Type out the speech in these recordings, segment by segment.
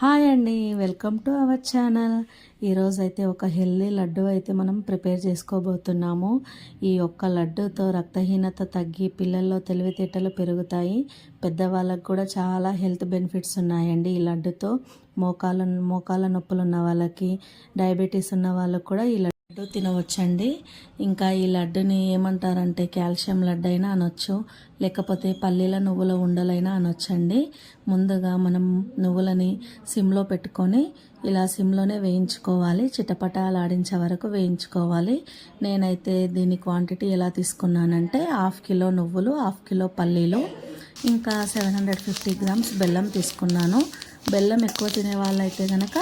Hi అండి welcome to our channel. ఈరోజు అయితే ఒక హెల్దీ లడ్డు అయితే మనం ప్రిపేర్ చేసుకోబోతున్నాము. ఈ ఒక్క లడ్డుతో రక్తహీనత తగ్గి పిల్లల్లో తెలివితేటలు పెరుగుతాయి. పెద్దవాళ్ళకు కూడా చాలా హెల్త్ బెనిఫిట్స్ ఉన్నాయండి ఈ లడ్డుతో. మోకాల మోకాల నొప్పులు ఉన్న వాళ్ళకి డయాబెటీస్ ఉన్న వాళ్ళకు కూడా ఈ లడ్డు తినవచ్చండి. ఇంకా ఈ లడ్డుని ఏమంటారంటే కాల్షియం లడ్డు అయినా అనొచ్చు. లేకపోతే పల్లీల నువ్వుల ఉండలైనా అనొచ్చండి. ముందుగా మనం నువ్వులని సిమ్లో పెట్టుకొని ఇలా సిమ్లోనే వేయించుకోవాలి. చిటపటాలాడించే వరకు వేయించుకోవాలి. నేనైతే దీని క్వాంటిటీ ఎలా తీసుకున్నానంటే హాఫ్ కిలో నువ్వులు హాఫ్ కిలో పల్లీలు ఇంకా సెవెన్ హండ్రెడ్ ఫిఫ్టీ గ్రామ్స్ బెల్లం తీసుకున్నాను. బెల్లం ఎక్కువ తినే వాళ్ళైతే కనుక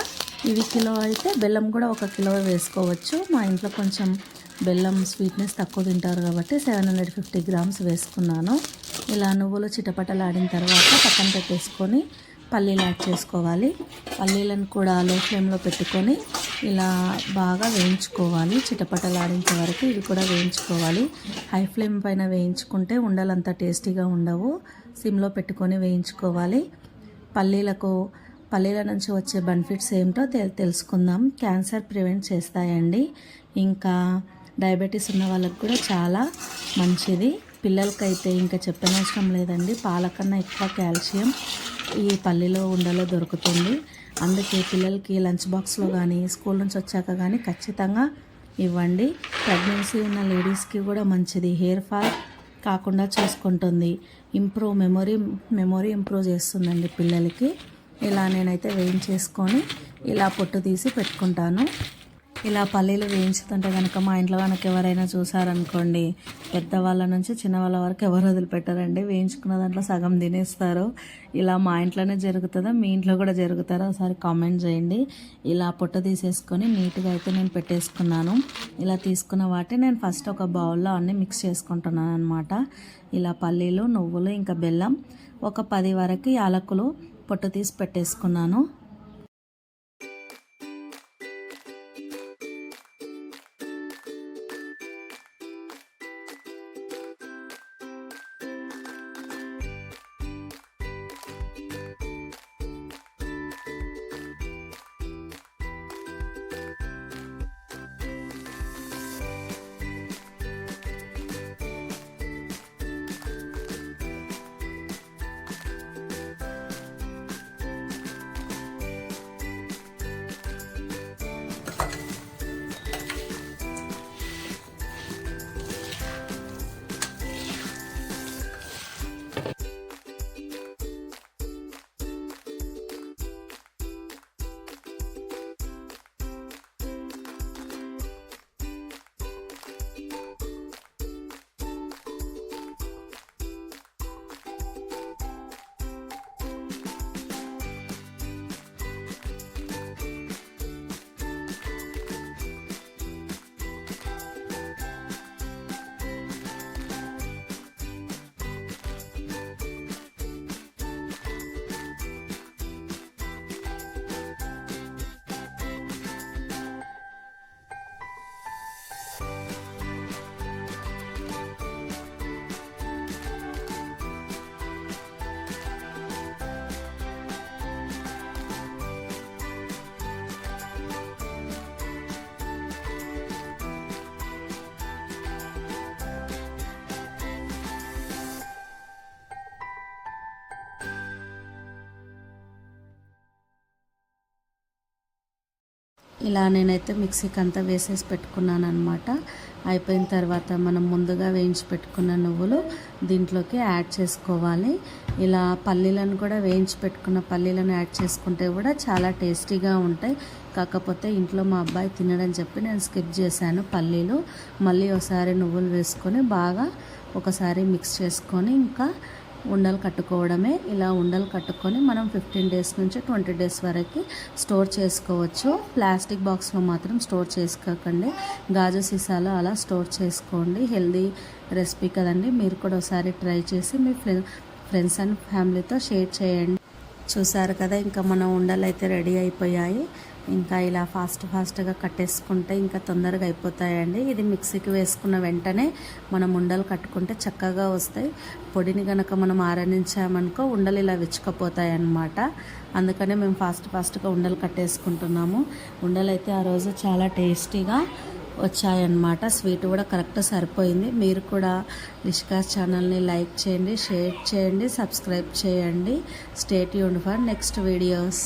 ఇవి కిలో అయితే బెల్లం కూడా ఒక కిలో వేసుకోవచ్చు. మా ఇంట్లో కొంచెం బెల్లం స్వీట్నెస్ తక్కువ తింటారు కాబట్టి సెవెన్ హండ్రెడ్ ఫిఫ్టీ గ్రామ్స్ వేసుకున్నాను. ఇలా నువ్వులు చిటపటలాడిన తర్వాత పక్కన పెట్టేసుకొని పల్లీలు యాడ్ చేసుకోవాలి. పల్లీలను కూడా లో ఫ్లేమ్లో పెట్టుకొని ఇలా బాగా వేయించుకోవాలి. చిటపటలాడించే వరకు ఇవి కూడా వేయించుకోవాలి. హై ఫ్లేమ్ పైన వేయించుకుంటే ఉండలంత టేస్టీగా ఉండవు. సిమ్లో పెట్టుకొని వేయించుకోవాలి. పల్లీలకు పల్లీల నుంచి వచ్చే బెనిఫిట్స్ ఏమిటో తెలుసుకుందాం. క్యాన్సర్ ప్రివెంట్ చేస్తాయండి. ఇంకా డయాబెటీస్ ఉన్న వాళ్ళకి కూడా చాలా మంచిది. పిల్లలకైతే ఇంకా చెప్పనవసరం లేదండి. పాలకన్నా ఎక్కువ కాల్షియం ఈ పల్లీలో ఉండలో దొరుకుతుంది. అందుకే పిల్లలకి లంచ్ బాక్స్లో కానీ స్కూల్ నుంచి వచ్చాక కానీ ఖచ్చితంగా ఇవ్వండి. ప్రెగ్నెన్సీ ఉన్న లేడీస్కి కూడా మంచిది. హెయిర్ ఫాల్ కాకుండా చూసుకుంటుంది. ఇంప్రూవ్ మెమొరీ మెమొరీ ఇంప్రూవ్ చేస్తుందండి పిల్లలకి. ఇలా నేనైతే వేయించేసుకొని ఇలా పొట్టు తీసి పెట్టుకుంటాను. ఇలా పల్లీలు వేయించుతుంటే కనుక మా ఇంట్లో కనుక ఎవరైనా చూసారనుకోండి పెద్దవాళ్ళ నుంచి చిన్నవాళ్ళ వరకు ఎవరు వదిలిపెట్టారండి. వేయించుకున్న దాంట్లో సగం తినేస్తారు. ఇలా మా ఇంట్లోనే జరుగుతుందా? మీ ఇంట్లో కూడా జరుగుతారా? ఒకసారి కామెంట్ చేయండి. ఇలా పొట్టు తీసేసుకొని నీట్గా అయితే నేను పెట్టేసుకున్నాను. ఇలా తీసుకున్న వాటి నేను ఫస్ట్ ఒక బౌల్లో అన్నీ మిక్స్ చేసుకుంటున్నాను అనమాట ఇలా పల్లీలు నువ్వులు ఇంకా బెల్లం ఒక పది వరకు యాలకులు పొట్టు తీసి పెట్టేసుకున్నాను. ఇలా నేనైతే మిక్సీకి అంతా వేసేసి పెట్టుకున్నాను అనమాట అయిపోయిన తర్వాత మనం ముందుగా వేయించి పెట్టుకున్న నువ్వులు దీంట్లోకి యాడ్ చేసుకోవాలి. ఇలా పల్లీలను కూడా వేయించి పెట్టుకున్న పల్లీలను యాడ్ చేసుకుంటే కూడా చాలా టేస్టీగా ఉంటాయి. కాకపోతే ఇంట్లో మా అబ్బాయి తినడని చెప్పి నేను స్కిప్ చేశాను పల్లీలు. మళ్ళీ ఒకసారి నువ్వులు వేసుకొని బాగా ఒకసారి మిక్స్ చేసుకొని ఇంకా ఉండలు కట్టుకోవడమే. ఇలా ఉండలు కట్టుకొని మనం ఫిఫ్టీన్ డేస్ నుంచి ట్వంటీ డేస్ వరకు స్టోర్ చేసుకోవచ్చు. ప్లాస్టిక్ బాక్స్లో మాత్రం స్టోర్ చేసుకోకండి. గాజు సీసాలో అలా స్టోర్ చేసుకోండి. హెల్దీ రెసిపీ కదండి. మీరు కూడా ఒకసారి ట్రై చేసి మీ ఫ్రెండ్స్ అండ్ ఫ్యామిలీతో షేర్ చేయండి. చూసారు కదా ఇంకా మన ఉండలు అయితే రెడీ అయిపోయాయి. ఇంకా ఇలా ఫాస్ట్ ఫాస్ట్గా కట్టేసుకుంటే ఇంకా తొందరగా అయిపోతాయండి. ఇది మిక్సీకి వేసుకున్న వెంటనే మనం ఉండలు కట్టుకుంటే చక్కగా వస్తాయి. పొడిని కనుక మనం ఆరనించామనుకో ఉండలు ఇలా విచ్చుకపోతాయి అన్నమాట అందుకనే మేము ఫాస్ట్ ఫాస్ట్గా ఉండలు కట్టేసుకుంటున్నాము. ఉండలు అయితే ఆ రోజు చాలా టేస్టీగా వచ్చాయన్నమాట. స్వీట్ కూడా కరెక్ట్ సరిపోయింది. మీరు కూడా నిష్కా ఛానల్ని లైక్ చేయండి షేర్ చేయండి సబ్స్క్రైబ్ చేయండి. State Yoon for next videos.